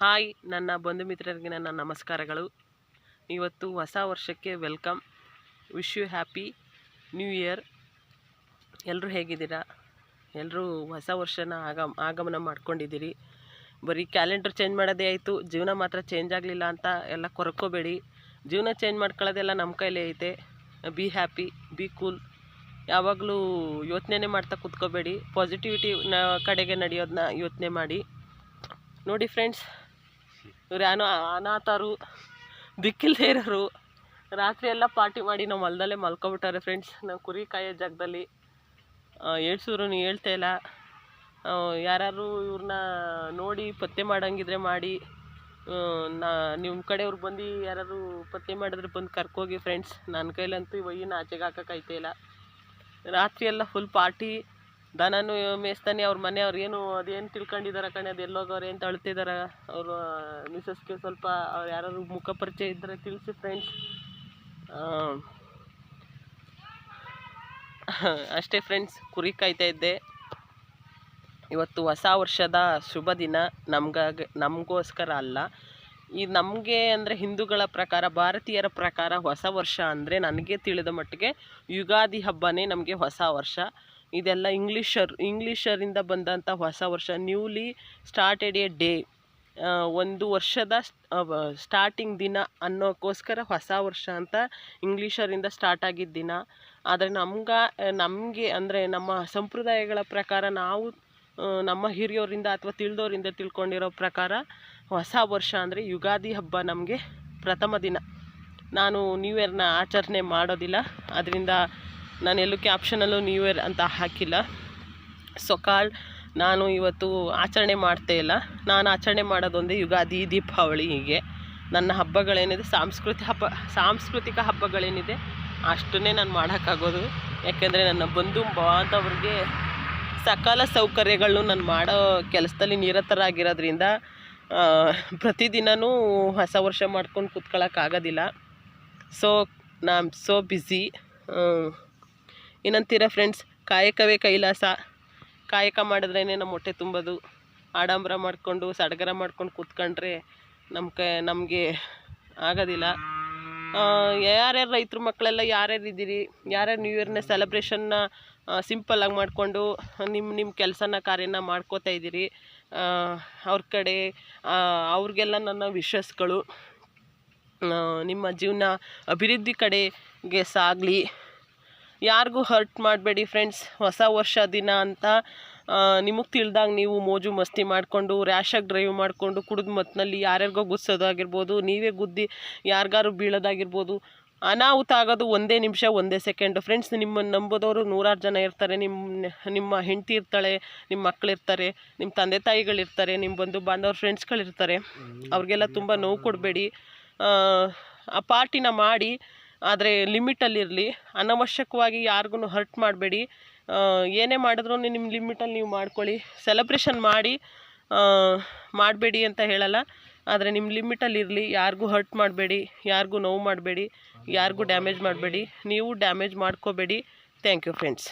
Hi, ನನ್ನ ಬಂಧು ಮಿತ್ರರಿಗೆ ನನ್ನ ನಮಸ್ಕಾರಗಳು. ಇವತ್ತು ಹೊಸ ವರ್ಷಕ್ಕೆ welcome. Wish you happy new year. ಎಲ್ಲರೂ ಹೇಗಿದ್ದೀರಾ? ಎಲ್ಲರೂ ಹೊಸ ವರ್ಷನ ಆಗ ಆಗಮನ ಮಾಡ್ಕೊಂಡಿದ್ದೀರಿ. ಬರೀ ಕ್ಯಾಲೆಂಡರ್ ಚೇಂಜ್ ಮಾಡೋದೇ ಆಯಿತು, ಜೀವನ ಮಾತ್ರ ಚೇಂಜ್ ಆಗಲಿಲ್ಲ ಅಂತ ಎಲ್ಲ ಕೊರಕೋಬೇಡಿ. ಜೀವನ ಚೇಂಜ್ ಮಾಡ್ಕೊಳ್ಳೋದೆಲ್ಲ ನಮ್ಮ ಕೈಲೇ ಐತೆ. Be happy, be cool. ಯಾವಾಗಲೂ ಯೋಚನೆ ಮಾಡ್ತಾ ಕೂತ್ಕೋಬೇಡಿ. ಪಾಸಿಟಿವಿಟಿ ಕಡೆಗೆ ನಡೆಯೋದನ್ನ ಯೋಚನೆ ಮಾಡಿ. ನೋಡಿ ಫ್ರೆಂಡ್ಸ್ ಇವ್ರು ಯಾನೋ ಅನಾಥರು ದಿಕ್ಕಿಲ್ಲದೆ ಇರೋರು. ರಾತ್ರಿ ಎಲ್ಲ ಪಾರ್ಟಿ ಮಾಡಿ ನಾವು ಹೊಲ್ದಲ್ಲೇ ಮಲ್ಕೊಬಿಟ್ಟಾರೆ ಫ್ರೆಂಡ್ಸ್ ನಾವು ಕುರಿ ಕಾಯೋ ಜಾಗದಲ್ಲಿ ಹೇಳ್ಸಿದ್ರು ಹೇಳ್ತಾ ಇಲ್ಲ. ಯಾರು ಇವ್ರನ್ನ ನೋಡಿ ಪತ್ತೆ ಮಾಡಂಗಿದ್ರೆ ಮಾಡಿ ನಾ ನಿಮ್ಮ ಕಡೆಯವ್ರು ಬಂದು ಯಾರು ಪತ್ತೆ ಮಾಡಿದ್ರೆ ಬಂದು ಕರ್ಕೋಗಿ ಫ್ರೆಂಡ್ಸ್ ನನ್ನ ಕೈಲಂತೂ ಈ ಒಯ್ಯಿನ ಆಚೆಗೆ ಹಾಕೋಕ್ಕೈತೆ ಇಲ್ಲ. ರಾತ್ರಿ ಎಲ್ಲ ಫುಲ್ ಪಾರ್ಟಿ ದನನು ಮೇಯಿಸ್ತಾನೆ, ಅವ್ರ ಮನೆಯವ್ರು ಏನು, ಅದೇನು ತಿಳ್ಕೊಂಡಿದ್ದಾರೆ ಕಣೆ, ಅದು ಎಲ್ಲೋಗವ್ರೆ ಅಂತ ತಳ್ತಿದ್ದಾರೆ ಅವರು ಮಿಸಸ್ಗೆ ಸ್ವಲ್ಪ ಅವ್ರು ಯಾರಾದ್ರು ಮುಖ ಪರಿಚಯ ಇದ್ದರೆ ತಿಳಿಸಿ ಫ್ರೆಂಡ್ಸ್ ಅಷ್ಟೇ ಫ್ರೆಂಡ್ಸ್ ಕುರಿ ಕಾಯ್ತಾ ಇದ್ದೆ. ಇವತ್ತು ಹೊಸ ವರ್ಷದ ಶುಭ ದಿನ, ನಮ್ಗಾಗ, ನಮಗೋಸ್ಕರ ಅಲ್ಲ. ಈ ನಮಗೆ ಅಂದರೆ ಹಿಂದೂಗಳ ಪ್ರಕಾರ, ಭಾರತೀಯರ ಪ್ರಕಾರ ಹೊಸ ವರ್ಷ ಅಂದರೆ ನನಗೆ ತಿಳಿದ ಮಟ್ಟಿಗೆ ಯುಗಾದಿ ಹಬ್ಬನೇ ನಮಗೆ ಹೊಸ ವರ್ಷ. ಇದೆಲ್ಲ ಇಂಗ್ಲೀಷರ್, ಇಂಗ್ಲೀಷರಿಂದ ಬಂದಂಥ ಹೊಸ ವರ್ಷ ನ್ಯೂಲಿ ಸ್ಟಾರ್ಟೆಡ್ ಎ ಡೇ ಒಂದು ವರ್ಷದ ಸ್ಟಾರ್ಟಿಂಗ್ ದಿನ ಅನ್ನೋಕ್ಕೋಸ್ಕರ ಹೊಸ ವರ್ಷ ಅಂತ ಇಂಗ್ಲೀಷರಿಂದ ಸ್ಟಾರ್ಟ್ ಆಗಿದ್ದ ದಿನ. ಆದರೆ ನಮ್ಗೆ, ನಮಗೆ ಅಂದರೆ ನಮ್ಮ ಸಂಪ್ರದಾಯಗಳ ಪ್ರಕಾರ ನಾವು ನಮ್ಮ ಹಿರಿಯೋರಿಂದ ಅಥವಾ ತಿಳಿದೋರಿಂದ ತಿಳ್ಕೊಂಡಿರೋ ಪ್ರಕಾರ ಹೊಸ ವರ್ಷ ಅಂದರೆ ಯುಗಾದಿ ಹಬ್ಬ ನಮಗೆ ಪ್ರಥಮ ದಿನ. ನಾನು ನ್ಯೂ ಇಯರ್ನ ಆಚರಣೆ ಮಾಡೋದಿಲ್ಲ. ಅದರಿಂದ ನಾನು ಎಲ್ಲೂ ಕ್ಯಾಪ್ಷನಲ್ಲೂ ನ್ಯೂ ಇಯರ್ ಅಂತ ಹಾಕಿಲ್ಲ. ಸೊ ಕಾಲ್ ನಾನು ಇವತ್ತು ಆಚರಣೆ ಮಾಡ್ತೇ ಇಲ್ಲ. ನಾನು ಆಚರಣೆ ಮಾಡೋದೊಂದೇ ಯುಗಾದಿ, ದೀಪಾವಳಿ ಹೀಗೆ. ನನ್ನ ಹಬ್ಬಗಳೇನಿದೆ ಸಾಂಸ್ಕೃತಿಕ ಹಬ್ಬ, ಸಾಂಸ್ಕೃತಿಕ ಹಬ್ಬಗಳೇನಿದೆ, ಅಷ್ಟನ್ನೇ ನಾನು ಮಾಡೋಕ್ಕಾಗೋದು. ಯಾಕೆಂದರೆ ನನ್ನ ಬಂಧು ಬಾಂಧವ್ರಿಗೆ ಸಕಾಲ ಸೌಕರ್ಯಗಳನ್ನು ನಾನು ಮಾಡೋ ಕೆಲಸದಲ್ಲಿ ನಿರತರಾಗಿರೋದ್ರಿಂದ ಪ್ರತಿದಿನವೂ ಹೊಸ ವರ್ಷ ಮಾಡ್ಕೊಂಡು ಕೂತ್ಕೊಳ್ಳೋಕ್ಕಾಗೋದಿಲ್ಲ ಸೊ ನಾ ಆಮ್ ಸೋ ಬ್ಯುಸಿ ಏನಂತೀರ ಫ್ರೆಂಡ್ಸ್ ಕಾಯಕವೇ ಕೈಲಾಸ. ಕಾಯಕ ಮಾಡಿದ್ರೇ ನಮ್ಮ ಹೊಟ್ಟೆ ತುಂಬೋದು. ಆಡಂಬರ ಮಾಡಿಕೊಂಡು, ಸಡಗರ ಮಾಡ್ಕೊಂಡು ಕೂತ್ಕೊಂಡ್ರೆ ನಮ್ಮ ಕ ನಮಗೆ ಆಗೋದಿಲ್ಲ. ಯಾರ್ಯಾರು ರೈತರು ಮಕ್ಕಳೆಲ್ಲ ಯಾರ್ಯಾರು ಇದ್ದೀರಿ? ಯಾರ್ಯಾರು ನ್ಯೂ ಇಯರ್ನ ಸೆಲೆಬ್ರೇಷನ್ನ ಸಿಂಪಲ್ಲಾಗಿ ಮಾಡಿಕೊಂಡು ನಿಮ್ಮ ನಿಮ್ಮ ಕೆಲಸನ, ಕಾರ್ಯನ ಮಾಡ್ಕೋತಾ ಇದ್ದೀರಿ. ಅವ್ರ ಕಡೆ ಅವ್ರಿಗೆಲ್ಲ ನನ್ನ ವಿಶಸ್ಗಳು ನಿಮ್ಮ ಜೀವನ ಅಭಿವೃದ್ಧಿ ಕಡೆಗೆ ಸಾಗಲಿ. ಯಾರಿಗೂ ಹರ್ಟ್ ಮಾಡಬೇಡಿ ಫ್ರೆಂಡ್ಸ್ ಹೊಸ ವರ್ಷ ದಿನ ಅಂತ ನಿಮಗೆ ತಿಳಿದಾಗ ನೀವು ಮೋಜು ಮಸ್ತಿ ಮಾಡಿಕೊಂಡು ರ್ಯಾಶಾಗಿ ಡ್ರೈವ್ ಮಾಡಿಕೊಂಡು, ಕುಡಿದ ಮತ್ತಿನಲ್ಲಿ ಯಾರ್ಯಾರಿಗೋ ಗುದ್ಸೋದಾಗಿರ್ಬೋದು ನೀವೇ ಗುದ್ದಿ ಯಾರಿಗಾರು ಬೀಳೋದಾಗಿರ್ಬೋದು, ಅನಾಹುತ ಆಗೋದು ಒಂದೇ ನಿಮಿಷ, ಒಂದೇ ಸೆಕೆಂಡು ಫ್ರೆಂಡ್ಸ್ ನಿಮ್ಮನ್ನು ನಂಬೋದವರು ನೂರಾರು ಜನ ಇರ್ತಾರೆ ನಿಮ್ಮ ನಿಮ್ಮ ಹೆಂಡತಿ ಇರ್ತಾಳೆ ನಿಮ್ಮ ಮಕ್ಕಳಿರ್ತಾರೆ ನಿಮ್ಮ ತಂದೆ ತಾಯಿಗಳಿರ್ತಾರೆ ನಿಮ್ಮ ಬಂಧು ಬಾಂಧವ್ರ ಫ್ರೆಂಡ್ಸ್ಗಳಿರ್ತಾರೆ ಅವ್ರಿಗೆಲ್ಲ ತುಂಬ ನೋವು ಕೊಡಬೇಡಿ. ಆ ಪಾರ್ಟಿನ ಮಾಡಿ ಆದರೆ ಲಿಮಿಟಲ್ಲಿರಲಿ. ಅನವಶ್ಯಕವಾಗಿ ಯಾರಿಗೂ ಹರ್ಟ್ ಮಾಡಬೇಡಿ. ಏನೇ ಮಾಡಿದ್ರು ನಿಮ್ಮ ಲಿಮಿಟಲ್ಲಿ ನೀವು ಮಾಡ್ಕೊಳ್ಳಿ. ಸೆಲೆಬ್ರೇಷನ್ ಮಾಡಿ ಮಾಡಬೇಡಿ ಅಂತ ಹೇಳಲ್ಲ. ಆದರೆ ನಿಮ್ಮ ಲಿಮಿಟಲ್ಲಿ ಇರಲಿ ಯಾರಿಗೂ ಹರ್ಟ್ ಮಾಡಬೇಡಿ. ಯಾರಿಗೂ ನೋವು ಮಾಡಬೇಡಿ. ಯಾರಿಗೂ ಡ್ಯಾಮೇಜ್ ಮಾಡಬೇಡಿ. ನೀವು ಡ್ಯಾಮೇಜ್ ಮಾಡ್ಕೋಬೇಡಿ. Thank you friends